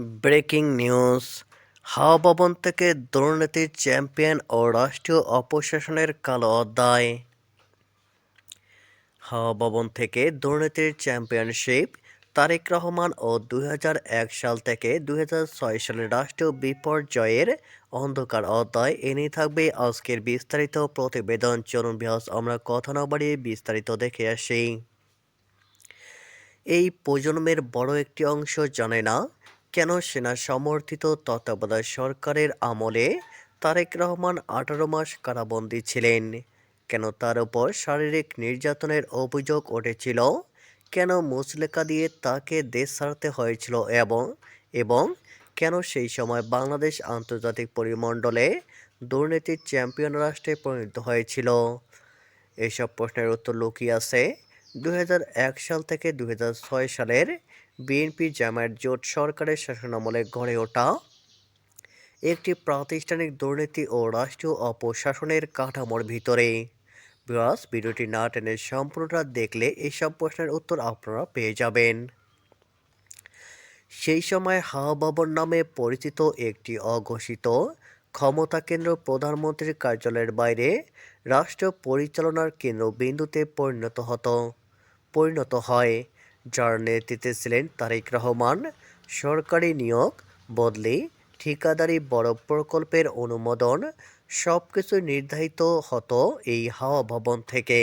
Breaking news. হাওয়া ভবন থেকে দুর্নীতির চ্যাম্পিয়ন ও রাষ্ট্রীয় অপশাসনের কালো অধ্যায়। হাওয়া ভবন থেকে দুর্নীতির চ্যাম্পিয়নশিপ তারেক রহমান ও দু হাজার এক সাল থেকে দু হাজার ছয় সালের রাষ্ট্রীয় বিপর্যয়ের অন্ধকার অধ্যায়। এ নিয়ে থাকবে আজকের বিস্তারিত প্রতিবেদন। চলুন বিহাস আমরা কথা না বাড়িয়ে বিস্তারিত দেখে আসি। এই প্রজন্মের বড় একটি অংশ জানে না কেন সেনা সমর্থিত তত্ত্বাবধায়ক সরকারের আমলে তারেক রহমান আঠারো মাস কারাবন্দী ছিলেন? কেন তার উপর শারীরিক নির্যাতনের অভিযোগ উঠেছিল? কেন মুচলেকা দিয়ে তাকে দেশ ছাড়তে হয়েছিল এবং এবং কেন সেই সময় বাংলাদেশ আন্তর্জাতিক পরিমণ্ডলে দুর্নীতির চ্যাম্পিয়ন রাষ্ট্রে পরিণত হয়েছিল? এসব প্রশ্নের উত্তর লুকিয়ে আছে দু হাজার এক সাল থেকে দু হাজার ছয় সালের বিএনপি জামায়াত জোট সরকারের শাসনামলে গড়ে ওঠা একটি প্রাতিষ্ঠানিক দুর্নীতি ও রাষ্ট্রীয় অপশাসনের কাঠামোর ভিতরে। বিরাস ভিডিওটি না টেনে সম্পূর্ণটা দেখলে এসব প্রশ্নের উত্তর আপনারা পেয়ে যাবেন। সেই সময় হাওয়া নামে পরিচিত একটি অঘোষিত ক্ষমতা কেন্দ্র প্রধানমন্ত্রীর কার্যালয়ের বাইরে রাষ্ট্র পরিচালনার কেন্দ্রবিন্দুতে পরিণত হতো। পরিণত হয়। যার নেতৃত্বে ছিলেন তারেক রহমান। সরকারি নিয়োগ, বদলি, ঠিকাদারি বড় প্রকল্পের অনুমোদন সব কিছু নির্ধারিত হতো এই হাওয়া ভবন থেকে।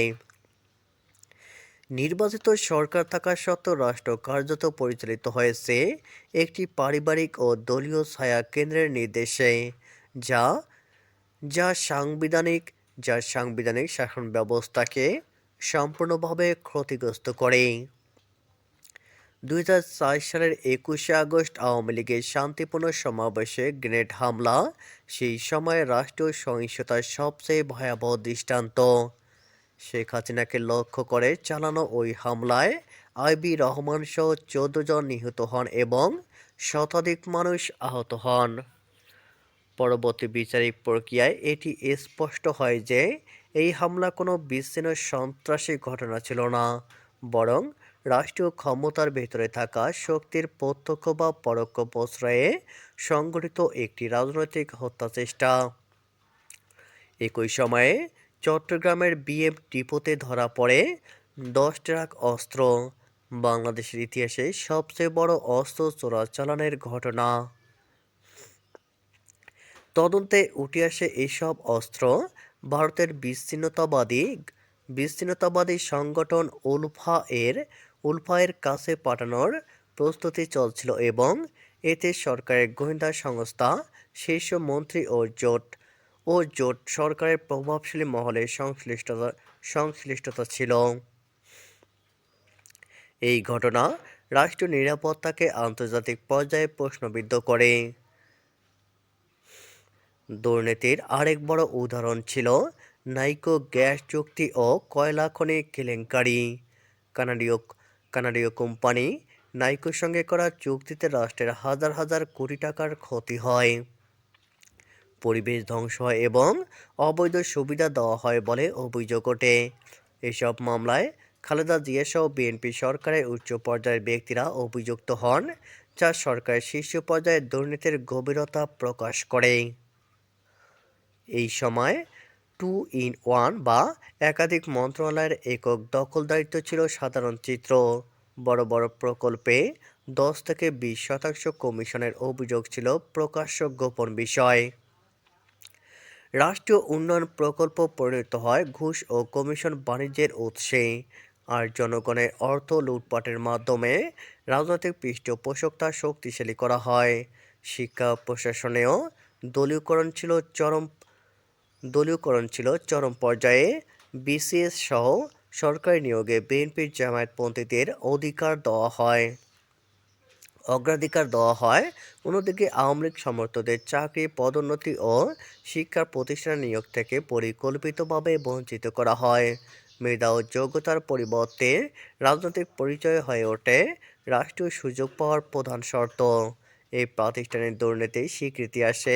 নির্বাচিত সরকার থাকা সত্ত্বেও রাষ্ট্র কার্যত পরিচালিত হয়েছে একটি পারিবারিক ও দলীয় ছায়া কেন্দ্রের নির্দেশে, যা যা সাংবিধানিক যা সাংবিধানিক শাসন ব্যবস্থাকে সম্পূর্ণভাবে ক্ষতিগ্রস্ত করে। দুই সালের একুশে আগস্ট আওয়ামী লীগের শান্তিপূর্ণ সমাবেশে গ্রেনেড হামলা, সেই সময় রাষ্ট্রীয় সহিংসতার সবচেয়ে ভয়াবহ দৃষ্টান্ত। শেখ হাসিনাকে লক্ষ্য করে চালানো ওই হামলায় আইবি রহমান সহ চোদ্দ জন নিহত হন এবং শতাধিক মানুষ আহত হন। পরবর্তী বিচারিক প্রক্রিয়ায় এটি স্পষ্ট হয় যে এই হামলা কোনো বিচ্ছিন্ন সন্ত্রাসী ঘটনা ছিল না, বরং রাষ্ট্রীয় ক্ষমতার ভেতরে থাকা শক্তির প্রত্যক্ষ বা পরোক্ষ প্রশ্রয়ে সংগঠিত একটি রাজনৈতিক হত্যা চেষ্টা। একই সময়ে চট্টগ্রামের বিএম ডিপোতে ধরা পড়ে দশ ট্রাক অস্ত্র, বাংলাদেশের ইতিহাসে সবচেয়ে বড় অস্ত্র চোরাচালানের ঘটনা। তদন্তে উঠে আসে এইসব অস্ত্র ভারতের বিচ্ছিন্নতাবাদী বিচ্ছিন্নতাবাদী সংগঠন উলফা এর উলফা এর কাছে পাঠানোর প্রস্তুতি চলছিল এবং এতে সরকারের গোয়েন্দা সংস্থা, শীর্ষ মন্ত্রী ও জোট ও জোট সরকারের প্রভাবশালী মহলের সংশ্লিষ্টতা সংশ্লিষ্টতা ছিল। এই ঘটনা রাষ্ট্রীয় নিরাপত্তাকে আন্তর্জাতিক পর্যায়ে প্রশ্নবিদ্ধ করে। দুর্নীতির আরেক বড় উদাহরণ ছিল নাইকো গ্যাস চুক্তি ও কয়লা খনি কেলেঙ্কারি। কানাডীয় কানাডীয় কোম্পানি নাইকোর সঙ্গে করা চুক্তিতে রাষ্ট্রের হাজার হাজার কোটি টাকার ক্ষতি হয়। পরিবেশ ধ্বংস হয় এবং অবৈধ সুবিধা দেওয়া হয় বলে অভিযোগ ওঠে। এসব মামলায় খালেদা জিয়া সহ বিএনপি সরকারের উচ্চ পর্যায়ের ব্যক্তিরা অভিযুক্ত হন, যা সরকারের শীর্ষ পর্যায়ে দুর্নীতির গভীরতা প্রকাশ করে। এই সময় টু ইন ওয়ান বা একাধিক মন্ত্রণালয়ের একক দখলদারিত্ব ছিল সাধারণ চিত্র। বড় বড় প্রকল্পে দশ থেকে বিশ শতাংশ কমিশনের অভিযোগ ছিল প্রকাশ্য গোপন বিষয়। রাষ্ট্রীয় উন্নয়ন প্রকল্প পরিণত হয় ঘুষ ও কমিশন বাণিজ্যের উৎসে আর জনগণের অর্থ লুটপাটের মাধ্যমে রাজনৈতিক পৃষ্ঠপোষকতা শক্তিশালী করা হয়। শিক্ষা প্রশাসনেও দলীয়করণ ছিল চরম দলীয়করণ ছিল চরম পর্যায়ে বিসিএস সহ সরকারি নিয়োগে বিএনপির জামায়াতপন্থীদের অধিকার দেওয়া হয়। অগ্রাধিকার দেওয়া হয়। অন্যদিকে আওয়ামী লীগ সমর্থকদের চাকরি, পদোন্নতি ও শিক্ষা প্রতিষ্ঠান নিয়োগ থেকে পরিকল্পিতভাবে বঞ্চিত করা হয়। মেধা ও যোগ্যতার পরিবর্তে রাজনৈতিক পরিচয় হয়ে ওঠে রাষ্ট্রীয় সুযোগ পাওয়ার প্রধান শর্ত। এই প্রাতিষ্ঠানিক দুর্নীতির স্বীকৃতি আসে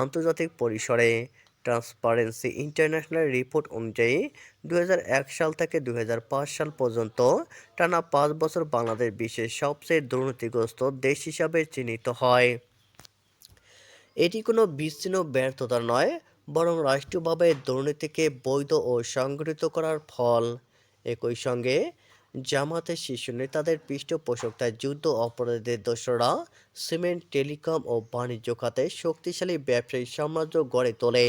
আন্তর্জাতিক পরিসরে। ট্রান্সপারেন্সি ইন্টারন্যাশনাল রিপোর্ট অনুযায়ী দু হাজার এক সাল থেকে দু হাজার পাঁচ সাল পর্যন্ত টানা পাঁচ বছর বাংলাদেশ বিশ্বের সবচেয়ে দুর্নীতিগ্রস্ত দেশ হিসাবে চিহ্নিত হয়। এটি কোনো বিচ্ছিন্ন ব্যর্থতা নয়, বরং রাষ্ট্রীয়ভাবে দুর্নীতিকে বৈধ ও সংগঠিত করার ফল। একই সঙ্গে জামাতের শীর্ষ নেতাদের পৃষ্ঠপোষকতায় যুদ্ধ অপরাধীদের দোসরা, সিমেন্ট, টেলিকম ও বাণিজ্য খাতে শক্তিশালী ব্যবসায়ী সাম্রাজ্য গড়ে তোলে।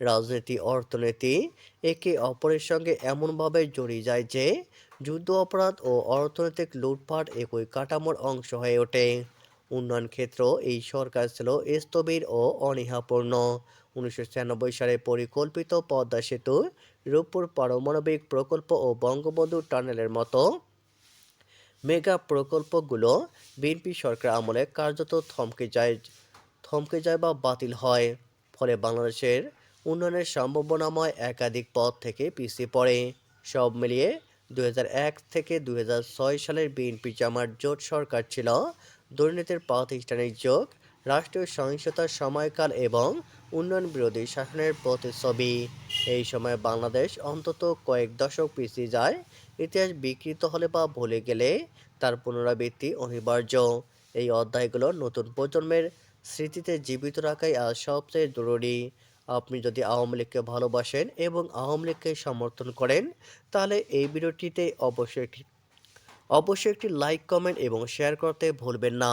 রাজনীতি, অর্থনীতি একে অপরের সঙ্গে এমনভাবে জড়িয়ে যায় যে, যুদ্ধ অপরাধ ও অর্থনৈতিক লুটপাট একই কাঠামোর অংশ হয়ে ওঠে। উন্নয়ন ক্ষেত্র এই সরকার ছিল স্থবির ও অনীহাপূর্ণ। উনিশশো ছিয়ানব্বই সালে পরিকল্পিত পদ্মা সেতু রূপপুর পারমাণবিক প্রকল্প ও বঙ্গবন্ধু টানেলের মতো মেগা প্রকল্পগুলো বিএনপি সরকার আমলে কার্যত থমকে যায় থমকে যায় বা বাতিল হয়। ফলে বাংলাদেশের উন্নয়নের সম্ভাবনাময় একাধিক পথ থেকে পিছিয়ে পড়ে। সব মিলিয়ে দু হাজার এক থেকে দু হাজার ছয় সালের বিএনপি জামার জোট সরকার ছিল দুর্নীতির প্রাতিষ্ঠানিক যোগ, রাষ্ট্রীয় সহিংসতার সময়কাল এবং উন্নয়ন বিরোধী শাসনের প্রতিচ্ছবি। এই সময় বাংলাদেশ অন্তত কয়েক দশক পিছিয়ে যায়। ইতিহাস বিকৃত হলে বা ভুলে গেলে তার পুনরাবৃত্তি অনিবার্য। এই অধ্যায়গুলো নতুন প্রজন্মের স্মৃতিতে জীবিত রাখাই আজ সবচেয়ে জরুরি। আপনি যদি আওয়ামী লীগকে ভালোবাসেন এবং আওয়ামী লীগকে সমর্থন করেন, তাহলে এই ভিডিওটিতে অবশ্যই একটি অবশ্যই একটি লাইক কমেন্ট এবং শেয়ার করতে ভুলবেন না।